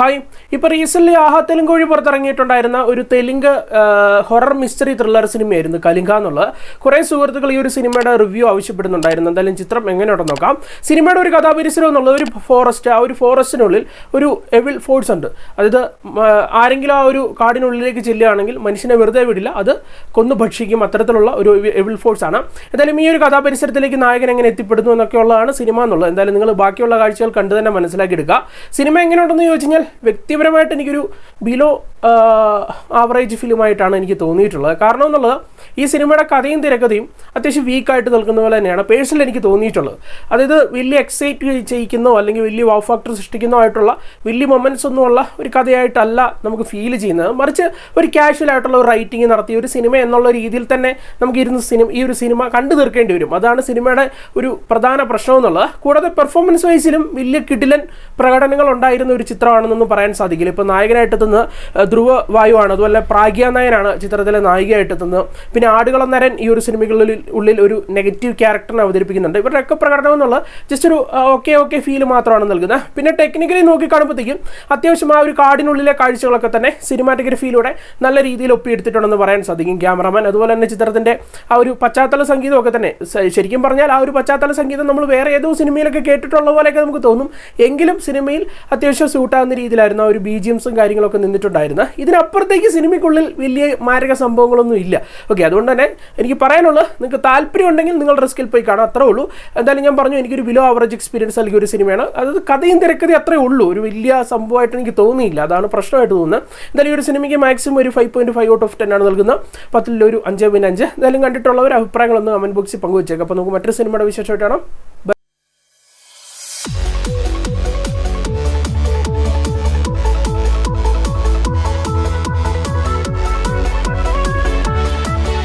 Hi. ഇപ്പോൾ recently ആഹാ തെലുങ്ക് വഴി പുറത്തിറങ്ങിയിട്ടുണ്ടായിരുന്ന ഒരു തെലുങ്ക് ഹൊറർ മിസ്റ്ററി ത്രില്ലർ സിനിമയായിരുന്നു കലിംഗ എന്നുള്ളത്. കുറേ സുഹൃത്തുക്കൾ ഈ ഒരു സിനിമയുടെ റിവ്യൂ ആവശ്യപ്പെടുന്നുണ്ടായിരുന്നു. എന്തായാലും ചിത്രം എങ്ങനെയുണ്ടെന്ന് നോക്കാം. സിനിമയുടെ ഒരു കഥാപരിസരം എന്നുള്ളത് ഒരു ഫോറസ്റ്റ് ആ ഒരു ഫോറസ്റ്റിനുള്ളിൽ ഒരു എവിൾ ഫോഴ്സ് ഉണ്ട്. അതായത് ആരെങ്കിലും ആ ഒരു കാടിനുള്ളിലേക്ക് ചെല്ലുകയാണെങ്കിൽ മനുഷ്യനെ വെറുതെ വിടില്ല അത് കൊന്നു ഭക്ഷിക്കും അത്തരത്തിലുള്ള ഒരു എവിൾ ഫോഴ്സ് ആണ്. എന്തായാലും ഈ ഒരു കഥാപരിസരത്തിലേക്ക് നായകൻ എങ്ങനെ എത്തിപ്പെടുന്നു എന്നൊക്കെയുള്ളതാണ് സിനിമ എന്നുള്ളത്. എന്തായാലും നിങ്ങൾ ബാക്കിയുള്ള കാഴ്ചകൾ കണ്ടു തന്നെ മനസ്സിലാക്കി എടുക്കുക. സിനിമ എങ്ങനെയുണ്ടെന്ന് ചോദിച്ചു കഴിഞ്ഞാൽ വ്യക്തിപരമായിട്ട് എനിക്കൊരു ബിലോ ആവറേജ് ഫിലിമായിട്ടാണ് എനിക്ക് തോന്നിയിട്ടുള്ളത്. കാരണം എന്നുള്ളത് ഈ സിനിമയുടെ കഥയും തിരക്കഥയും അത്യാവശ്യം വീക്കായിട്ട് നിൽക്കുന്ന പോലെ തന്നെയാണ് പേഴ്സണൽ എനിക്ക് തോന്നിയിട്ടുള്ളത്. അതായത് വലിയ എക്സൈറ്റ് ചെയ്യിക്കുന്നോ അല്ലെങ്കിൽ വലിയ വാവ് ഫാക്ടർ സൃഷ്ടിക്കുന്നോ ആയിട്ടുള്ള വലിയ മൊമെന്റ്സ് ഒന്നുമുള്ള ഒരു കഥയായിട്ടല്ല നമുക്ക് ഫീൽ ചെയ്യുന്നത്. മറിച്ച് ഒരു കാഷ്വൽ ആയിട്ടുള്ള ഒരു റൈറ്റിംഗ് നടത്തിയ ഒരു സിനിമ എന്നുള്ള രീതിയിൽ തന്നെ നമുക്ക് ഇരുന്ന് സിനിമ ഈ ഒരു സിനിമ കണ്ടു തീർക്കേണ്ടി വരും. അതാണ് സിനിമയുടെ ഒരു പ്രധാന പ്രശ്നം എന്നുള്ളത്. കൂടാതെ പെർഫോമൻസ് വൈസിലും വലിയ കിടിലൻ പ്രകടനങ്ങൾ ഉണ്ടായിരുന്ന ഒരു ചിത്രമാണെന്നൊന്നും പറയാൻ സാധിക്കില്ല. ഇപ്പോൾ നായകനായിട്ട് എത്തുന്നത് ഏഹ്, ധ്രുവ വായുവാണ് അതുപോലെ പ്രാഗ്യ നായനാണ് ചിത്രത്തിലെ നായികയായിട്ട് എത്തുന്നത് പിന്നെ ആടുകളന്നരൻ ഈ ഒരു സിനിമകളിൽ ഉള്ളിൽ ഒരു നെഗറ്റീവ് ക്യാരക്ടറിനെ അവതരിപ്പിക്കുന്നുണ്ട്. ഇവരുടെയൊക്കെ പ്രകടനം എന്നുള്ളത് ജസ്റ്റ് ഒരു ഓക്കെ ഓക്കെ ഫീൽ മാത്രമാണ് നൽകുന്നത്. പിന്നെ ടെക്നിക്കലി നോക്കി കാണുമ്പോഴത്തേക്കും അത്യാവശ്യം ആ ഒരു കാടിനുള്ളിലെ കാഴ്ചകളൊക്കെ തന്നെ സിനിമാറ്റഗ്രഫിയിലൂടെ നല്ല രീതിയിൽ ഒപ്പിയെടുത്തിട്ടുണ്ടെന്ന് പറയാൻ സാധിക്കും. ക്യാമറമാൻ അതുപോലെ തന്നെ ചിത്രത്തിന്റെ ആ ഒരു പശ്ചാത്തല സംഗീതമൊക്കെ തന്നെ. ശരിക്കും പറഞ്ഞാൽ ആ ഒരു പശ്ചാത്തല സംഗീതം നമ്മൾ വേറെ ഏതോ സിനിമയിലൊക്കെ കേട്ടിട്ടുള്ള പോലെയൊക്കെ നമുക്ക് തോന്നും. എങ്കിലും സിനിമയിൽ അത്യാവശ്യം സൂട്ടാകുന്ന രീതിയിലായിരുന്നു ആ ഒരു ബി ജി എംസും കാര്യങ്ങളൊക്കെ നിന്നിട്ടുണ്ടായിരുന്നത്. ഇതിനപ്പുറത്തേക്ക് സിനിമയ്ക്കുള്ളിൽ വലിയ മാരക സംഭവങ്ങളൊന്നും ഇല്ല. ഓക്കെ അതുകൊണ്ട് തന്നെ എനിക്ക് പറയാനുള്ളത് നിങ്ങൾക്ക് താല്പര്യം ഉണ്ടെങ്കിൽ നിങ്ങൾ റിസ്കിൽ പോയി കാണാം. അത്രേ ഉള്ളൂ. എന്തായാലും ഞാൻ പറഞ്ഞു എനിക്കൊരു ബിലോ ആവറേജ് എക്സ്പീരിയൻസ് നൽകിയ ഒരു സിനിമയാണ്. അതായത് കഥയും തിരക്കഥയും അത്രേ ഉള്ളൂ. ഒരു വലിയ സംഭവമായിട്ട് എനിക്ക് തോന്നിയില്ല. അതാണ് പ്രശ്നമായിട്ട് തോന്നുന്നത്. എന്തായാലും ഈ ഒരു സിനിമയ്ക്ക് മാക്സിമം ഒരു five point five out of ten ആണ് നൽകുന്നത്. പത്തിലൊരു അഞ്ച് പോയിന്റ് അഞ്ച്. എന്തായാലും കണ്ടിട്ടുള്ളവർ അഭിപ്രായങ്ങളൊന്ന് കമന്റ് ബോക്സിൽ പങ്കുവച്ചേക്കാം. അപ്പോൾ നമുക്ക് മറ്റൊരു സിനിമയുടെ വിശേഷമായിട്ടാണ്